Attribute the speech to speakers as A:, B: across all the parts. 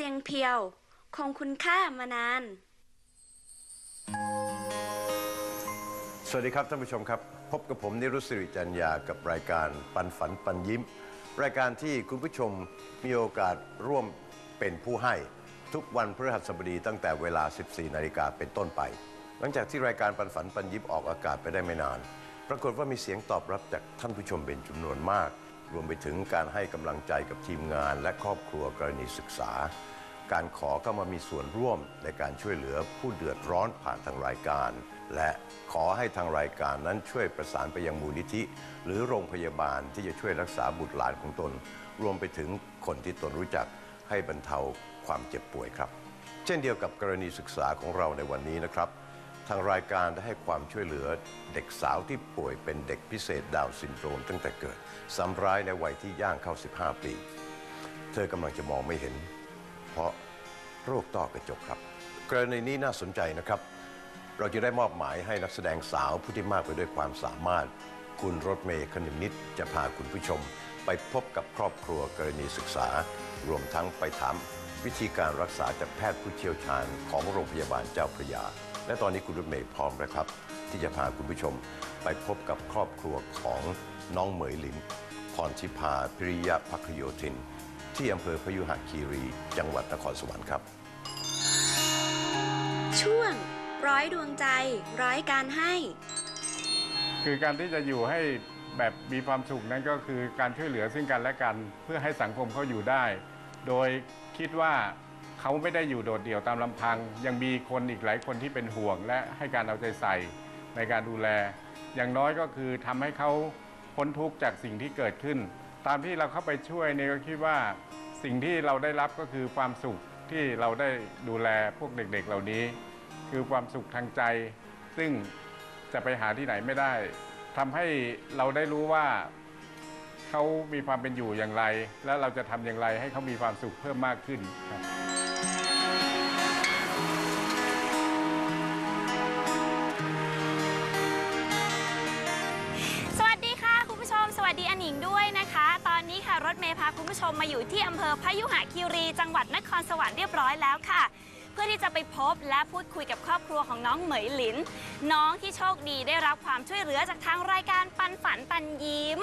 A: เสี
B: ยงเพียว คงคุณค่ามานาน
C: สวัสดีครับท่านผู้ชมครับ พบกับผมนิรุสิริจัญญากับรายการปันฝันปันยิ้ม รายการที่คุณผู้ชมมีโอกาสร่วมเป็นผู้ให้ ทุกวันพฤหัสบดีตั้งแต่เวลา 14 นาฬิกาเป็นต้นไป หลังจากที่รายการปันฝันปันยิ้มออกอากาศไปได้ไม่นาน ปรากฏว่ามีเสียงตอบรับจากท่านผู้ชมเป็นจำนวนมาก รวมไปถึงการให้กำลังใจกับทีมงาน และครอบครัวกรณีศึกษา การขอเข้ามามีส่วนร่วมในการช่วยเหลือผู้เดือดร้อนผ่านทางรายการ และขอให้ทางรายการนั้นช่วยประสานไปยังมูลนิธิ หรือโรงพยาบาลที่จะช่วยรักษาบุตรหลานของตน รวมไปถึงคนที่ตนรู้จักให้บรรเทาความเจ็บป่วยครับ เช่นเดียวกับกรณีศึกษาของเราในวันนี้นะครับ ทางรายการได้ให้ความช่วยเหลือเด็กสาวที่ป่วยเป็นเด็กพิเศษดาวน์ซินโดรมตั้งแต่เกิดซ้ำร้ายในวัยที่ย่างเข้า 15 ปี เธอกำลังจะมองไม่เห็น เพราะโรคต้อกระจกครับ กรณีนี้น่าสนใจนะครับ เราจะได้มอบหมายให้นักแสดงสาวผู้ที่มากไปด้วยความสามารถ คุณรถเมย์คณินิตจะพาคุณผู้ชม ไปพบกับครอบครัวกรณีศึกษา รวมทั้งไปถามวิธีการรักษาจากแพทย์ผู้เชี่ยวชาญของโรงพยาบาลเจ้าพระยา และตอนนี้คุณรถเมย์พร้อมแล้วครับ ที่จะพาคุณผู้ชมไปพบกับครอบครัวของน้องเหมยหลินพรชิพาพิริยะพักโยธิน ที่อำเภอพยุหคีรี จังหวัดนครสวรรค์ครับ
B: ช่วง ร้อยดวงใจ ร้อยการให้
D: คือการที่จะอยู่ให้แบบมีความสุขนั้นก็คือการช่วยเหลือซึ่งกันและกัน เพื่อให้สังคมเขาอยู่ได้ โดยคิดว่า เขาไม่ได้อยู่โดดเดี่ยวตามลำพัง ยังมีคนอีกหลายคนที่เป็นห่วง และให้การเอาใจใส่ในการดูแล อย่างน้อยก็คือทำให้เขาพ้นทุกข์จากสิ่งที่เกิดขึ้น ตามที่เราเข้าไปช่วยเนี่ยก็คิดว่าสิ่งที่เราได้รับก็คือความสุขที่เราได้ดูแลพวกเด็กๆเหล่านี้ คือความสุขทางใจ ซึ่งจะไปหาที่ไหนไม่ได้ทำให้เราได้รู้ว่าเขามีความเป็นอยู่อย่างไร และเราจะทำอย่างไรให้เขามีความสุขเพิ่มมากขึ้น คุ
E: ณผู้ชมมาอยู่ที่อำเภอพยุหคีรี จังหวัดนครสวรรค์เรียบร้อยแล้วค่ะ เพื่อที่จะไปพบและพูดคุยกับครอบครัวของน้องเหมยหลิน น้องที่โชคดีได้รับความช่วยเหลือจากทางรายการปันฝันปันยิ้ม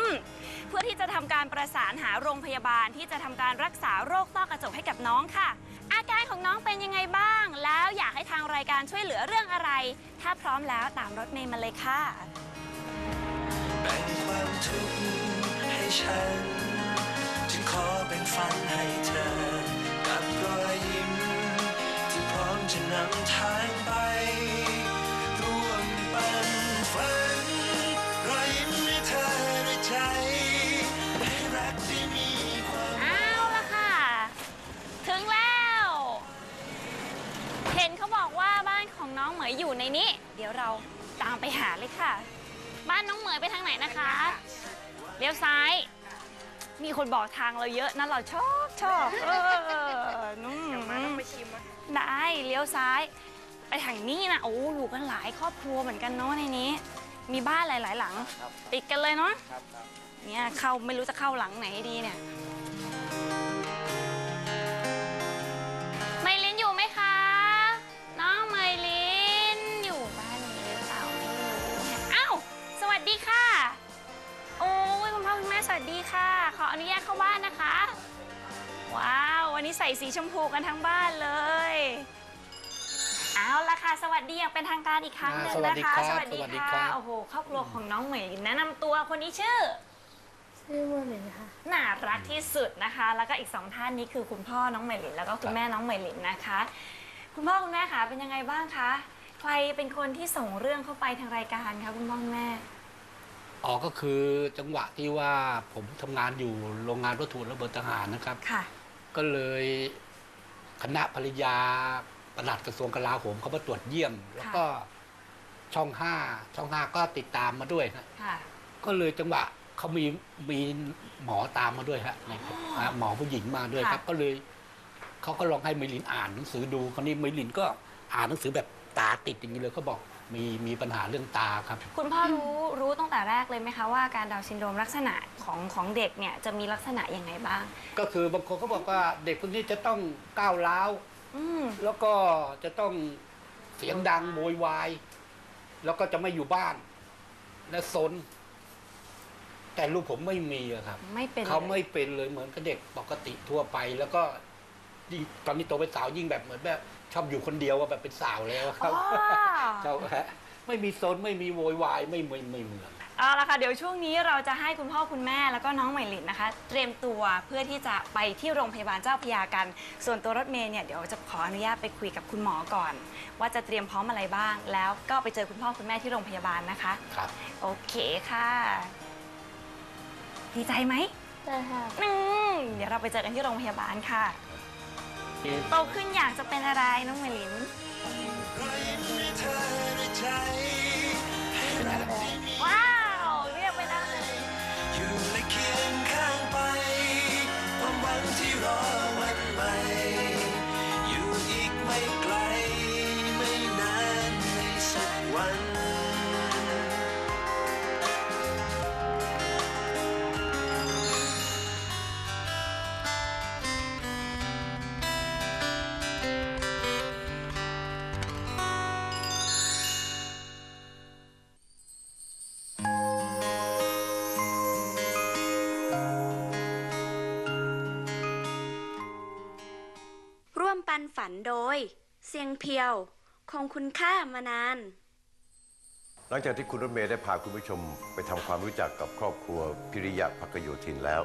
E: เพื่อที่จะทำการประสานหาโรงพยาบาลที่จะทำการรักษาโรคต้อกระจกให้กับน้องค่ะ อาการของน้องเป็นยังไงบ้าง แล้วอยากให้ทางรายการช่วยเหลือเรื่องอะไร ถ้าพร้อมแล้วตามรถเมย์มาเลยค่ะ
A: แบ่งความทุกข์ให้ฉัน จึงขอเป็นฝันให้เธอ กับรอยยิ้ม ที่พร้อมจะนำทางไป ร่วมปันฝัน รอยยิ้มให้เธอด้วยใจ ให้รักที่มีความ
E: เอาละค่ะ ถึงแล้ว เห็นเขาบอกว่าบ้านของน้องเหมยอยู่ในนี้ เดี๋ยวเราตามไปหาเลยค่ะ บ้านน้องเหมยไปทางไหนนะคะ เลี้ยวซ้าย มีคนบอกทางเราเยอะนะเราชอบชอบเออนุ่มได้เลี้ยวซ้าย ไปทางนี้นะโอ้อยู่กันหลายครอบครัวเหมือนกันเนาะในนี้ มีบ้านหลาย ๆ หลัง ติดกันเลยเนาะเนี่ยเข้าไม่รู้จะเข้าหลังไหนดีเนี่ย สวัสดีค่ะ ขออนุญาตเข้าบ้านนะคะ ว้าว วันนี้ใส่สีชมพูกันทั้งบ้านเลย เอาละค่ะ สวัสดีอย่างเป็นทางการอีกครั้งหนึ่ง
F: อ่าสวัส
E: นะ
F: ดี
E: คะ
F: ครับ
E: สวัสดี
F: สวัสดี
E: ค่ะ
F: ครับ
E: โอ้โห ครอบครัวของน้องเหมยแนะนำตัวคนนี้ชื่อ
G: ชื่อโมเหมยค่ะ
E: น่ารักที่สุดนะคะ แล้วก็อีกสองท่านนี้คือคุณพ่อน้องเหมยลินแล้วก็คุณแม่น้องเหมยลินนะคะ คุณพ่อคุณแม่คะเป็นยังไงบ้างคะ ใครเป็นคนที่ส่งเรื่องเข้าไปทางรายการคะคุณพ่อคุณแม่
F: อ๋อก็คือจังหวะที่ว่าผมทำงานอยู่โรงงานวัตถุระเบิดทหารนะครับ
E: ค่ะ
F: ก็เลยคณะภริยาปลัดกระทรวงกลาโหมเขามาตรวจเยี่ยม แล้วก็ช่องห้าช่องห้าก็ติดตามมาด้วยฮะ
E: ค่ะ
F: ก็เลยจังหวะเขามีมีหมอตามมาด้วยฮะในฮะหมอผู้หญิงมาด้วยครับ
E: ค่ะ
F: ก็เลยเขาก็ลองให้มิลินอ่านหนังสือดูคราวนี้มิลินก็อ่านหนังสือแบบตาติดอย่างนี้เลยเขาบอก มีมีปัญหาเรื่องตาครับ
E: คุณพ่อรู้รู้ตั้งแต่แรกเลยไหมคะว่าการดาวน์ซินโดรมลักษณะของของเด็กเนี่ยจะมีลักษณะยังไงบ้าง
F: ก็คือบางคนเขาบอกว่าเด็กคนนี้จะต้องก้าวร้าว
E: อืม
F: แล้วก็จะต้องเสียงดังโวยวาย แล้วก็จะไม่อยู่บ้าน และซนแต่ลูกผมไม่มีอะครับ
E: ไม่เป็น
F: เขาไม่
E: ลย
F: เป็นเลยเหมือนกับเด็กปกติทั่วไป แล้วก็ ยิ่งตอนนี้โตเป็นสาวยิ่งแบบเหมือนแบบชอบอยู่คนเดียวอะแบบเป็นสาวแล้วอะค
E: อ๋
F: รั
E: อบ
F: เขาฮะไม่มีซนไม่มีโวยวายไม่ไม่ไม่เหมือน
E: เอาละค่ะเดี๋ยวช่วงนี้เราจะให้คุณพ่อคุณแม่แล้วก็น้องใหม่หลินนะคะ เตรียมตัวเพื่อที่จะไปที่โรงพยาบาลเจ้าพระยากัน ส่วนตัวรถเมย์เนี่ยเดี๋ยวจะขออนุญาตไปคุยกับคุณหมอก่อน ว่าจะเตรียมพร้อมอะไรบ้าง แล้วก็ไปเจอคุณพ่อคุณแม่ที่โรงพยาบาลนะคะ
F: ครับ
E: โอเคค่ะ ดีใจไหม
G: ได้ค่ะ
E: อืมเดี๋ยวเราไปเจอกันที่โรงพยาบาลค่ะ โตขึ้นอยากจะเป็นอะไรน้องใหม่หลิน
A: รอยยิ้มให้เธอด้วยใจ
E: เสี
B: ยงเพียว คงคุณค่ามานาน
C: หลังจากที่คุณรถเมย์ได้พาคุณผู้ชมไปทำความรู้จักกับครอบครัวพิริยะพักโยธินแล้ว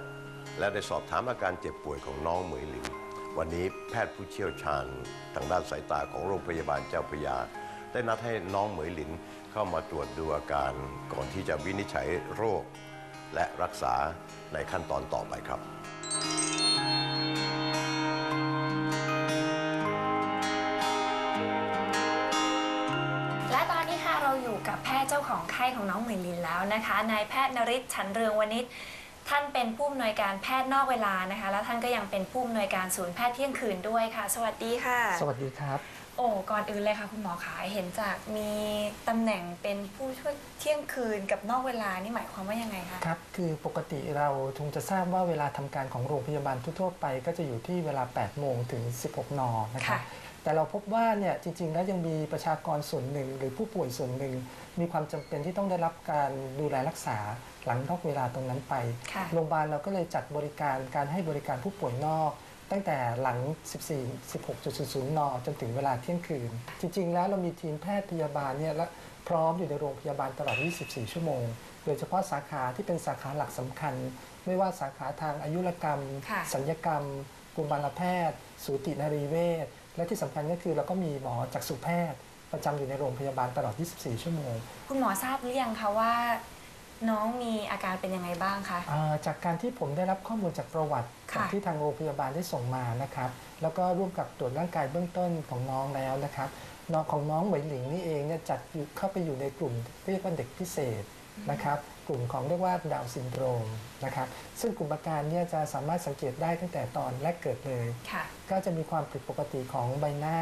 C: และได้สอบถามอาการเจ็บป่วยของน้องเหมยหลินวันนี้แพทย์ผู้เชี่ยวชาญทางด้านสายตาของโรงพยาบาลเจ้าพระยา ได้นัดให้น้องเหมยหลินเข้ามาตรวจดูอาการก่อนที่จะวินิจฉัยโรค และรักษาในขั้นตอนต่อไปครับ
E: ของไข้ของน้องเหมยลินแล้วนะคะนายแพทย์นริศฉันเรืองวณิชท่านเป็นผู้อำนวยการแพทย์นอกเวลานะคะ แล้วท่านก็ยังเป็นผู้อำนวยการศูนย์แพทย์เที่ยงคืนด้วยค่ะ สวัสดีค่ะ
H: สวัสดีครับ
E: โอ้ก่อนอื่นเลยค่ะ คุณหมอขาเห็นจากมีตำแหน่งเป็นผู้ช่วยเที่ยงคืนกับนอกเวลานี่หมายความว่ายังไงคะ
H: ครับ คือปกติเราคงจะทราบว่าเวลาทำการของโรงพยาบาลทั่วๆไป ก็จะอยู่ที่เวลา 8 โมงถึง 16 น นะครับ
E: ค่ะ
H: แต่เราพบว่าเนี่ยจริงๆ แล้วยังมีประชากรส่วนหนึ่ง หรือผู้ป่วยส่วนหนึ่ง มีความจำเป็นที่ต้องได้รับการดูแลรักษาหลังนอกเวลาตรงนั้นไป
E: ค่ะ
H: โรงพยาบาลเราก็เลยจัดบริการการให้บริการผู้ป่วยนอก ตั้งแต่หลัง 14 16.00 น จนถึงเวลาเที่ยงคืน จริง ๆ แล้วเรามีทีมแพทย์พยาบาลเนี่ยและพร้อมอยู่ในโรงพยาบาลตลอด 24 ชั่วโมง โดยเฉพาะสาขาที่เป็นสาขาหลักสำคัญ ไม่ว่าสาขาทางอายุรกรรม
E: ค่ะ
H: สัญญกรรม กุมารแพทย์ สูตินรีเวช และที่สำคัญก็คือเราก็มีหมอจักษุแพทย์ประจำอยู่ในโรงพยาบาลตลอด 24 ชั่วโมง
E: คุณหมอทราบหรือยังคะว่า น้องมีอาการเป็นยังไงบ้างคะ
H: อ่าจากการที่ผมได้รับข้อมูลจากประวัติ
E: ค่ะ
H: ที่ทางโรงพยาบาลได้ส่งมานะครับ แล้วก็ร่วมกับตรวจร่างกายเบื้องต้นของน้องแล้วนะครับน้องของน้องเหมยหลิงนี่เองเนี่ยจัดอยู่เข้าไปอยู่ในกลุ่มเรียกว่าเด็กพิเศษนะครับ กลุ่มของเรียกว่าดาวน์ซินโดรมนะครับซึ่งกลุ่มอาการเนี่ยจะสามารถสังเกตได้ตั้งแต่ตอนแรกเกิดเลย
E: ค่ะ
H: ก็จะมีความผิดปกติของใบหน้า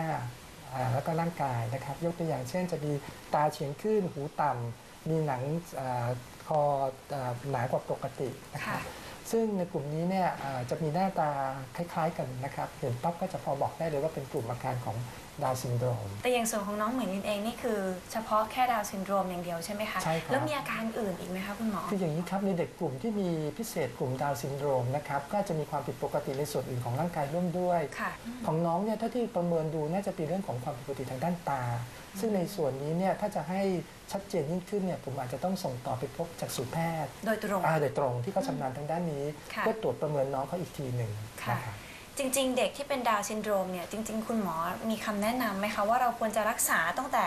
H: อ่าแล้วก็ร่างกายนะครับ ยกตัวอย่างเช่น จะมีตาเฉียงขึ้นหูต่ำมีหนังอาคออาหนากว่าปกตินะครับ
E: ค่ะ
H: ซึ่งในกลุ่มนี้เนี่ยอ่าจะมีหน้าตาคล้าย ๆ กันนะครับ เห็นปั๊บก็จะพอบอกได้เลยว่าเป็นกลุ่มอาการของ ดาวน์ซินโดรม
E: แต่อย่างส่วนของน้องเหมือนลินเองนี่คือ เฉพาะแค่ดาวน์ซินโดรมอย่างเดียวใช่ไหมคะ
H: ใช่ครับ
E: แล้วมีอาการอื่นอีกไหมคะคุณหมอ
H: คืออย่างนี้ครับในเด็กกลุ่มที่มีพิเศษกลุ่มดาวน์ซินโดรมนะครับก็จะมีความผิดปกติในส่วนอื่นของร่างกายร่วมด้วย
E: ค่ะ
H: ของน้องเนี่ยถ้าที่ประเมินดูน่าจะเป็นเรื่องของความผิดปกติทางด้านตา ซึ่งในส่วนนี้เนี่ยถ้าจะให้ชัดเจนยิ่งขึ้นเนี่ยผมอาจจะต้องส่งต่อไปพบจากสูแพทย์
E: โดยตรง
H: อ่าโดยตรงที่เขาชำนาญทางด้านนี้
E: ค่ะ
H: เพื่อตรวจประเมินน้องเขาอีกทีหนึ่ง
E: ค่ะ
H: นะครับ
E: จริง ๆ เด็กที่เป็นดาวน์ซินโดรมเนี่ยจริง ๆ คุณหมอมีคำแนะนำไหมคะว่าเราควรจะรักษาตั้งแต่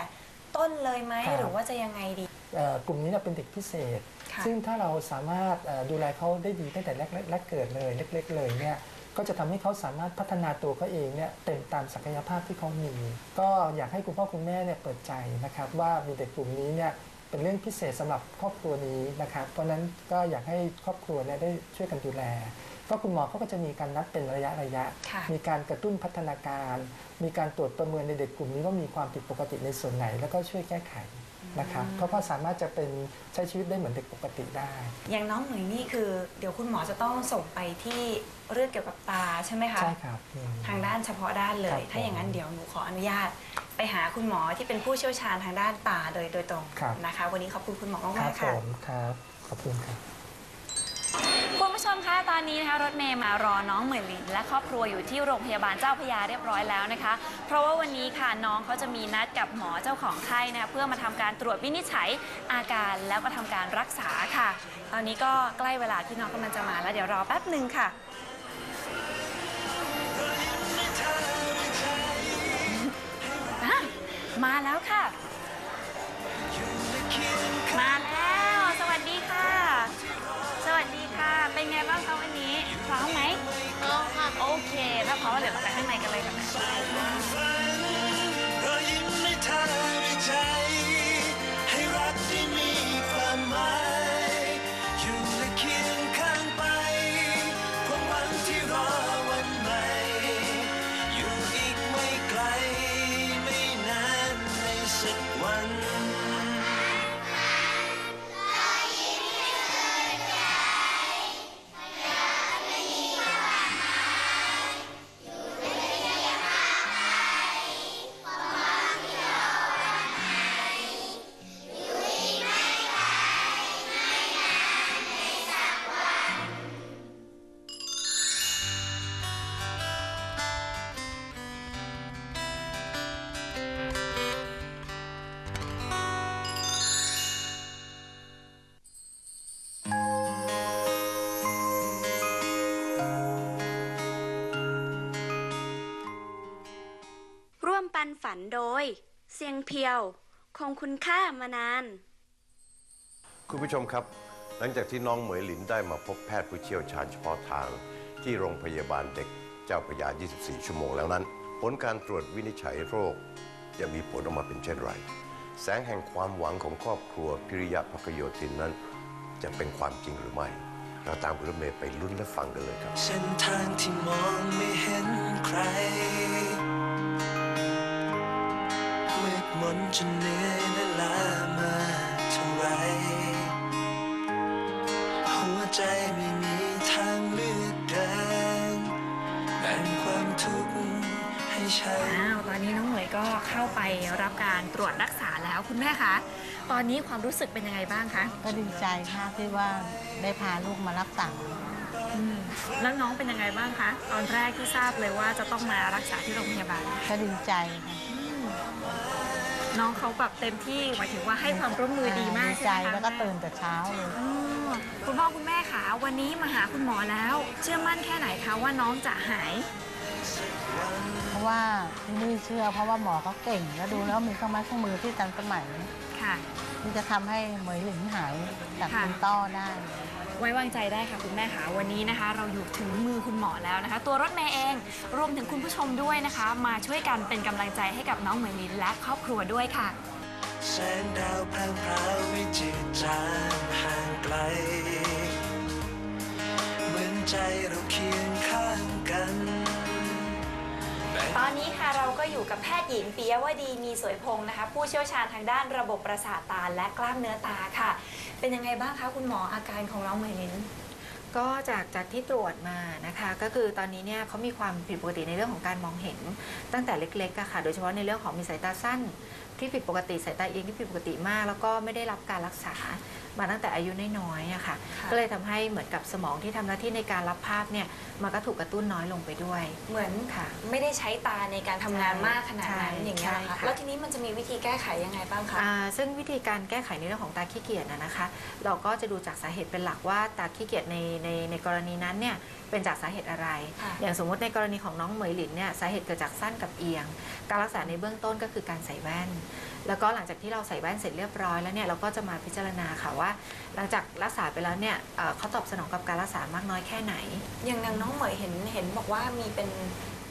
E: ต้นเลยไหม
H: ครับ
E: หรือว่าจะยังไงดี
H: เอ่อกลุ่มนี้เนี่ยเป็นเด็กพิเศษ
E: ค่ะ
H: ซึ่งถ้าเราสามารถเอ่อดูแลเขาได้ดีตั้งแต่แรกแรกเกิดเลยเล็ก ๆ เลยเนี่ยก็จะทำให้เขาสามารถพัฒนาตัวเขาเองเนี่ยเต็มตามศักยภาพที่เขามี ก็อยากให้คุณพ่อคุณแม่เนี่ยเปิดใจนะครับว่ามีเด็กกลุ่มนี้เนี่ยเป็นเรื่องพิเศษสำหรับครอบครัวนี้นะครับเพราะฉะนั้นก็อยากให้ครอบครัวเนี่ยได้ช่วยกันดูแล ก็คุณหมอเขาก็จะมีการนัดเป็นระยะระยะ
E: ค่ะ
H: มีการกระตุ้นพัฒนาการ มีการตรวจประเมินในเด็กกลุ่มนี้ว่ามีความผิดปกติในส่วนไหน แล้วก็ช่วยแก้ไขนะครับเขาก็สามารถจะเป็นใช้ชีวิตได้เหมือนเด็กปกติได้
E: อย่างน้องหนุ่ยนี่คือ เดี๋ยวคุณหมอจะต้องส่งไปที่เรื่องเกี่ยวกับตาใช่ไหมคะ
H: ใช่ครับอืม
E: ทางด้านเฉพาะด้านเล
H: ครั
E: ย
H: บ
E: ถ้าอย่างนั้นเดี๋ยวหนูขออนุญาต ไปหาคุณหมอที่เป็นผู้เชี่ยวชาญทางด้านตาโดยโดยตรง
H: ครับ
E: นะคะ วันนี้ขอบคุณคุณหมอ
H: ครั
E: มา
H: บ
E: กๆ
H: ผ
E: ค่ะ
H: มครับขอบคุณครับ
E: คุณผู้ชมคะตอนนี้นะคะรถเมย์มารอน้องเหมือนลินและครอบครัวอยู่ที่โรงพยาบาลเจ้าพระยาเรียบร้อยแล้วนะคะ เพราะว่าวันนี้ค่ะน้องเขาจะมีนัดกับหมอเจ้าของไข้นะคะเพื่อมาทำการตรวจวินิจฉัยอาการแล้วก็ทำการรักษาค่ะ ตอนนี้ก็ใกล้เวลาที่น้องกำลังจะมาแล้วเดี๋ยวรอแป๊บหนึ่งค่ะ อะมาแล้วค่ะ โอเคถ้าพร้อมเดี๋ยวเราไปข้างในกันเลยค่ะ
B: พียวคงคุณค่ามานาน
C: คุณผู้ชมครับ หลังจากที่น้องเหมยหลินได้มาพบแพทย์ผู้เชี่ยวชาญเฉพาะทาง ที่โรงพยาบาลเด็กเจ้าพระยา 24 ชั่วโมงแล้วนั้น ผลการตรวจวินิจฉัยโรค จะมีผลออกมาเป็นเช่นไร แสงแห่งความหวังของครอบครัวพิริยะภคโยธินนั้น จะเป็นความจริงหรือไม่ เราตามคุณรถเมย์ไปลุ้นและฟังกันเลยครับ
A: เส้นทางที่มองไม่เห็นใคร นจนเหนื่อยและล้ามาเท่าไร หัวใจไม่มีทางเลือกเดินแบ่งความทุกข์ให้ฉัน
E: อ้าวตอนนี้น้องเหมยก็เข้าไปรับการตรวจรักษาแล้วคุณแม่คะ ตอนนี้ความรู้สึกเป็นยังไงบ้างคะ
I: ก็ดีใจมากที่ว่าได้พาลูกมารักษา
E: แล้วน้องเป็นยังไงบ้างคะ ตอนแรกที่ทราบเลยว่าจะต้องมารักษาที่โรงพยาบาล
I: ก็ดีใจค่ะ
E: น้องเขาแบบเต็มที่หมายถึงว่าให้ความร่วมมือดีมาก
I: ดี
E: ใช่
I: ใจ
E: ไหมคะ
I: แล้วก็ตื่นแต่เช้าเลย
E: อ๋อคุณพ่อคุณแม่คะวันนี้มาหาคุณหมอแล้ว เชื่อมั่นแค่ไหนคะว่าน้องจะหาย
I: เพราะว่าที่นี่เชื่อเพราะว่าหมอเขาเก่ง แล้วดูแล้วมีเครื่องไม้เครื่องมือที่ทันสมัย
E: ค่ะ
I: ที่จะทำให้เหมยหลิงหายจาก
E: ค่ะ
I: คุณต้อได้
E: ไว้วางใจได้ค่ะคุณแม่คะวันนี้นะคะ เราอยู่ถึงมือคุณหมอแล้วนะคะ ตัวรถเมย์เองรวมถึงคุณผู้ชมด้วยนะคะ มาช่วยกันเป็นกำลังใจให้กับน้องเหมยลินและครอบครัวด้วยค่ะ
A: แสงดาวพรางพราวไม่จืดจางห่างไกล เหมือนใจเราเคียงข้างกัน
E: ตอนนี้ค่ะเราก็อยู่กับแพทย์หญิงปิยวดีมีสวยพงศ์นะคะ ผู้เชี่ยวชาญทางด้านระบบประสาทตาและกล้ามเนื้อตาค่ะ เป็นยังไงบ้างคะคุณหมออาการของน้องเหมยลิน
J: ก็จากจากที่ตรวจมานะคะก็คือตอนนี้เนี่ยเขามีความผิดปกติในเรื่องของการมองเห็นตั้งแต่เล็กๆอะค่ะโดยเฉพาะในเรื่องของมีสายตาสั้นที่ผิดปกติสายตาเอียงที่ผิดปกติมาก แล้วก็ไม่ได้รับการรักษา มาตั้งแต่อายุน้อยๆอะค่ะ
E: ค่ะ
J: ก็เลยทำให้เหมือนกับสมองที่ทำหน้าที่ในการรับภาพเนี่ยมันก็ถูกกระตุ้นน้อยลงไปด้วย
E: เหมือน
J: ค่ะ
E: ไม่ได้ใช้ตาในการทำงานมากขนาดนั้น
J: ใช่
E: อย่างเงี้ยเหรอ
J: ใช่
E: คะ
J: ค่ะ
E: แล้วทีนี้มันจะมีวิธีแก้ไขยังไงบ้างคะ
J: อ่าซึ่งวิธีการแก้ไขในเรื่องของตาขี้เกียจนะนะคะ เราก็จะดูจากสาเหตุเป็นหลักว่าตาขี้เกียจในในในกรณีนั้นเนี่ยเป็นจากสาเหตุอะไร
E: ค่ะ
J: อย่างสมมติในกรณีของน้องเหมยหลินเนี่ยสาเหตุเกิดจากสั้นกับเอียง การรักษาในเบื้องต้นก็คือการใส่แว่น แล้วก็หลังจากที่เราใส่แว่นเสร็จเรียบร้อยแล้วเนี่ยเราก็จะมาพิจารณาค่ะว่า หลังจากรักษาไปแล้วเนี่ยเอ่อเขาตอบสนองกับการรักษามากน้อยแค่ไหน
E: อย่างนางน้องเหมยเห็นเห็นบอกว่ามีเป็น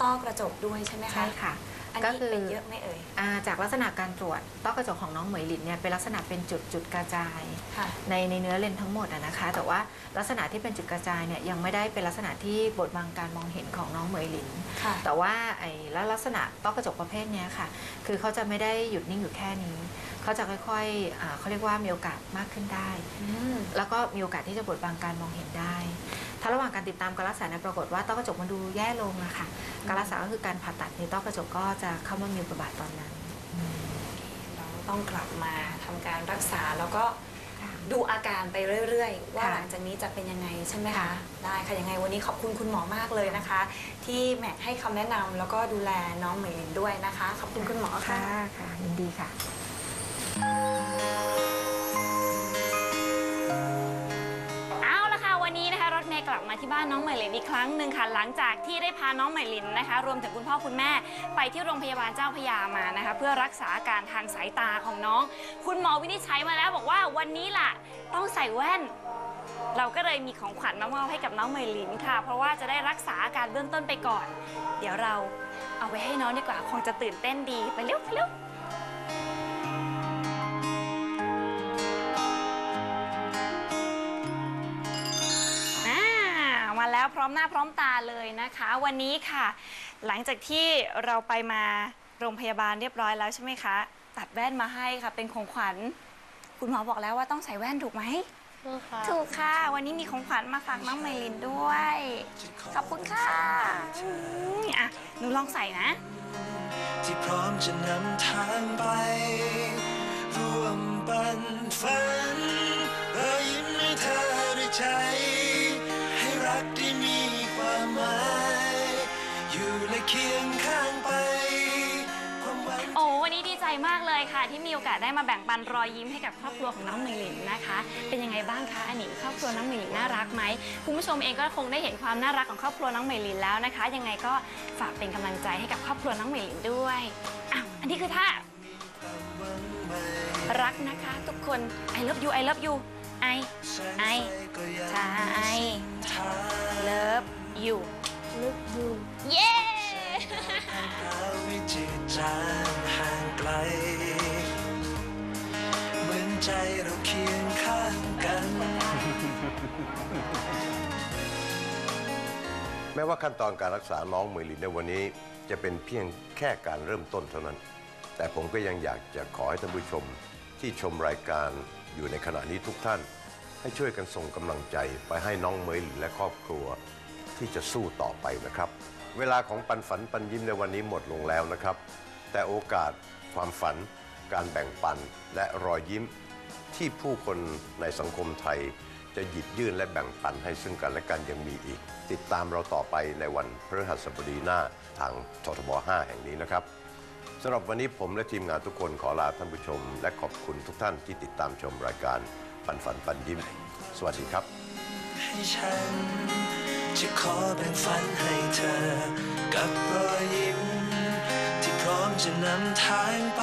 E: ต้อกระจกด้วยใช่ไหมคะ
J: ใช่ค่ะ
E: อัน
J: ก็
E: นี้
J: คือ
E: เป็นเยอะไหมเอ่ย
J: อ่าจากลักษณะการตรวจต้อกระจกของน้องเหมยหลินเนี่ยเป็นลักษณะเป็นจุดจุดกระจาย
E: ค่ะ
J: ในในเนื้อเลนส์ทั้งหมดอะนะคะ แต่ว่าลักษณะที่เป็นจุดกระจายเนี่ยยังไม่ได้เป็นลักษณะที่บดบังการมองเห็นของน้องเหมยหลิน
E: ค่ะ
J: แต่ว่าไอ้แล้วลักษณะต้อกระจกประเภทเนี้ยค่ะ คือเขาจะไม่ได้หยุดนิ่งอยู่แค่นี้ เขาจะค่อยๆอ่าเขาเรียกว่ามีโอกาสมากขึ้นได้
E: อืม
J: แล้วก็มีโอกาสที่จะบดบังการมองเห็นได้ ถ้าระหว่างการติดตามการรักษาเนี่ยปรากฏว่าต้อกระจกมันดูแย่ลงอะค่ะการรักษาก็คือการผ่าตัดในต้อกระจกก็จะเข้ามามีบทบาทตอนนั้น
E: เราต้องกลับมาทำการรักษาแล้วก็
J: ค่ะ
E: ดูอาการไปเรื่อย ๆ ว่า
J: ค่ะ
E: หลังจากนี้จะเป็นยังไงใช่ไหมคะ
J: ค่ะ
E: ได้ค่ะ ยังไงวันนี้ขอบคุณคุณหมอมากเลยนะคะ ที่แหมให้คำแนะนำแล้วก็ดูแลน้องเหมยลินด้วยนะคะ ขอบคุณคุณหมอค่ะ
J: ค่ะค่ะยินดีค่ะ
E: บ้านน้องใหม่ลินอีกครั้งหนึ่งค่ะ หลังจากที่ได้พาน้องใหม่ลินนะคะ รวมถึงคุณพ่อคุณแม่ไปที่โรงพยาบาลเจ้าพระยามานะคะ เพื่อรักษาอาการทางสายตาของน้อง คุณหมอวินิจฉัยมาแล้วบอกว่าวันนี้ล่ะต้องใส่แว่นเราก็เลยมีของขวัญมามอบให้กับน้องใหม่ลินค่ะ เพราะว่าจะได้รักษาอาการเบื้องต้นไปก่อน เดี๋ยวเราเอาไปให้น้องดีกว่า คงจะตื่นเต้นดี ไปเร็วไปเร็ว พร้อมหน้าพร้อมตาเลยนะคะ วันนี้ค่ะ หลังจากที่เราไปมาโรงพยาบาลเรียบร้อยแล้วใช่ไหมคะ ตัดแว่นมาให้ค่ะ เป็นของขวัญ คุณหมอบอกแล้วว่าต้องใส่แว่นถูกไหม
G: ลูกค่ะ
E: ถูกค่ะ วันนี้มีของขวัญมาฝากน้องไมลินด้วย ขอบคุณค่ะอืมอะหนูลองใส่นะ
A: ที่พร้อมจะนำทางไปร่วมปันฝันรอยยิ้มให้เธอด้วยใจ เคียงข้างไป ความหวัง
E: โอ้วันนี้ดีใจมากเลยค่ะ ที่มีโอกาสได้มาแบ่งปันรอยยิ้มให้กับครอบครัวของน้องเมลินนะคะ เป็นยังไงบ้างคะอันนี้ครอบครัวน้องเมลินน่ารักไหมคุณผู้ชมเองก็คงได้เห็นความน่ารักของครอบครัวน้องเมลินแล้วนะคะ ยังไงก็ฝากเป็นกำลังใจให้กับครอบครัวน้องเมลินด้วยอ้าวอันนี้คือท่ารักนะคะทุกคน I love you I love you I I ใช่ love you
G: ลึกดู
E: เย้
A: ดา วิจิจางห่างไกล เหมือนใจเราเคียงข้างกัน
C: แม้ว่าขั้นตอนการรักษาน้องเหมยลินในวันนี้จะเป็นเพียงแค่การเริ่มต้นเท่านั้น แต่ผมก็ยังอยากจะขอให้ท่านผู้ชมที่ชมรายการอยู่ในขณะนี้ทุกท่าน ให้ช่วยกันส่งกำลังใจไปให้น้องเหมยลินและครอบครัว ที่จะสู้ต่อไปนะครับ เวลาของปันฝันปันยิ้มในวันนี้หมดลงแล้วนะครับ แต่โอกาสความฝัน การแบ่งปันและรอยยิ้มที่ผู้คนในสังคมไทย จะหยิบยื่นและแบ่งปันให้ซึ่งกันและกันยังมีอีก ติดตามเราต่อไปในวันพฤหัสบดีหน้าทางททบ 5 แห่งนี้นะครับสำหรับวันนี้ผมและทีมงานทุกคนขอลาท่านผู้ชม และขอบคุณทุกท่านที่ติดตามชมรายการปันฝันปันยิ้ม สวัสดีครับ
A: ให้ฉัน จะขอแบ่งฝันให้เธอ กับรอยยิ้ม ที่พร้อมจะนำทางไป